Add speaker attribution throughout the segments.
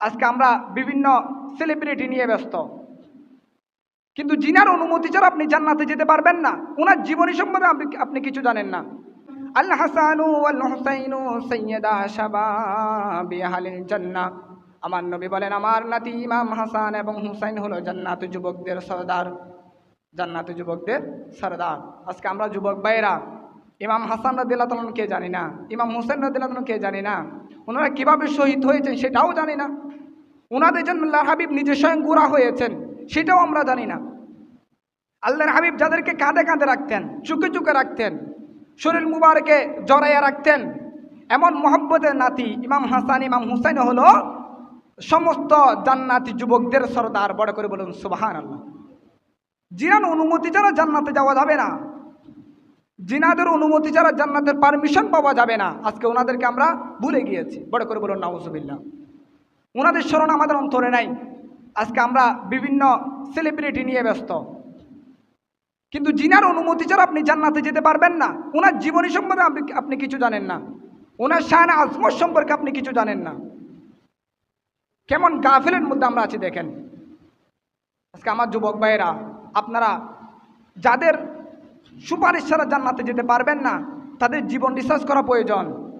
Speaker 1: আজকে আমরা বিভিন্ন সেলিব্রিটি নিয়ে ব্যস্ত। কিন্তু জিনার অনুমতি ছাড়া আপনি জান্নাতে যেতে পারবেন না। ওনার জীবনী সম্বন্ধে আপনি আপনি কিছু জানেন না। আল হাসানু আল হুসাইনু সৈয়দা শাবাবি আহলিল জান্নাহ। আমার নবী বলেন, আমার নাতি ইমাম হাসান এবং হুসাইন হলো জান্নাত যুবকদের সর্দার। জান্নাত যুবকদের সর্দার। আজকে আমরা যুবক ভাইয়েরা, ইমাম হাসান রাদিল্লাহ কে জানি না? ইমাম হুসেন রাদিল্লাহ কে জানি না? ওনারা কীভাবে শহীদ হয়েছেন সেটাও জানি না। ওনাদের জন্য আল্লাহ হাবিব নিজে স্বয়ং গুড়া হয়েছেন, সেটাও আমরা জানি না। আল্লাহর হাবিব যাদেরকে কাঁধে কাঁধে রাখতেন, চুকে চুকে রাখতেন শরীর মুবারকে জড়াইয়া রাখতেন, এমন মোহব্বতের নাতি ইমাম হাসান, ইমাম হুসাইন হলো সমস্ত জান্নাতি যুবকদের সর্দার। বড় করে বলুন সুবাহান আল্লাহ জিনার অনুমতি ছাড়া জান্নাতে যাওয়া যাবে না। জিনাদের অনুমতি ছাড়া জান্নাতের পারমিশন পাওয়া যাবে না। আজকে ওনাদেরকে আমরা ভুলে গিয়েছি। বড় করে বলুন, নাউজুবিল্লাহ। ওনাদের স্মরণ আমাদের অন্তরে নাই। আজকে আমরা বিভিন্ন সেলিব্রিটি নিয়ে ব্যস্ত। কিন্তু জিনার অনুমতি ছাড়া আপনি জান্নাতে যেতে পারবেন না। ওনার জীবনী সম্পর্কে আপনি আপনি কিছু জানেন না। ওনার শান আজমত সম্পর্কে আপনি কিছু জানেন না। কেমন গাফিলের মধ্যে আমরা আছি দেখেন। আজকে আমার যুবক ভাইয়েরা, আপনারা যাদের সুপারিশ ছাড়া জান্নাতে যেতে পারবেন না, তাদের জীবন রিসার্চ করা প্রয়োজন।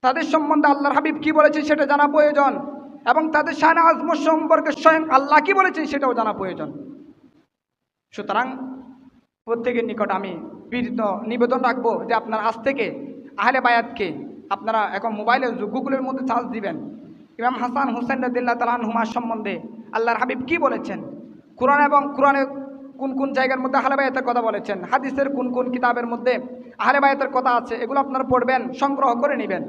Speaker 1: তাদের সম্বন্ধে আল্লাহর হাবিব কি বলেছেন সেটা জানা প্রয়োজন। এবং তাদের শান আজমত সম্পর্কে স্বয়ং আল্লাহ কি বলেছেন সেটাও জানা প্রয়োজন। সুতরাং প্রত্যেকের নিকট আমি বিনীত নিবেদন রাখব যে আপনার আজ থেকে আহলে বায়াতকে আপনারা এখন মোবাইলে গুগলের মধ্যে চার্জ দিবেন। ইমাম হাসান হুসেন রদিল্লা তালান হুমার সম্বন্ধে আল্লাহর হাবিব কি বলেছেন? কোরআন এবং কোরআনে কোন কোন জায়গার মধ্যে আহলে বায়াতের কথা বলেছেন? হাদিসের কোন কোন কিতাবের মধ্যে আহলে বায়াতের কথা আছে? এগুলো আপনারা পড়বেন, সংগ্রহ করে নেবেন।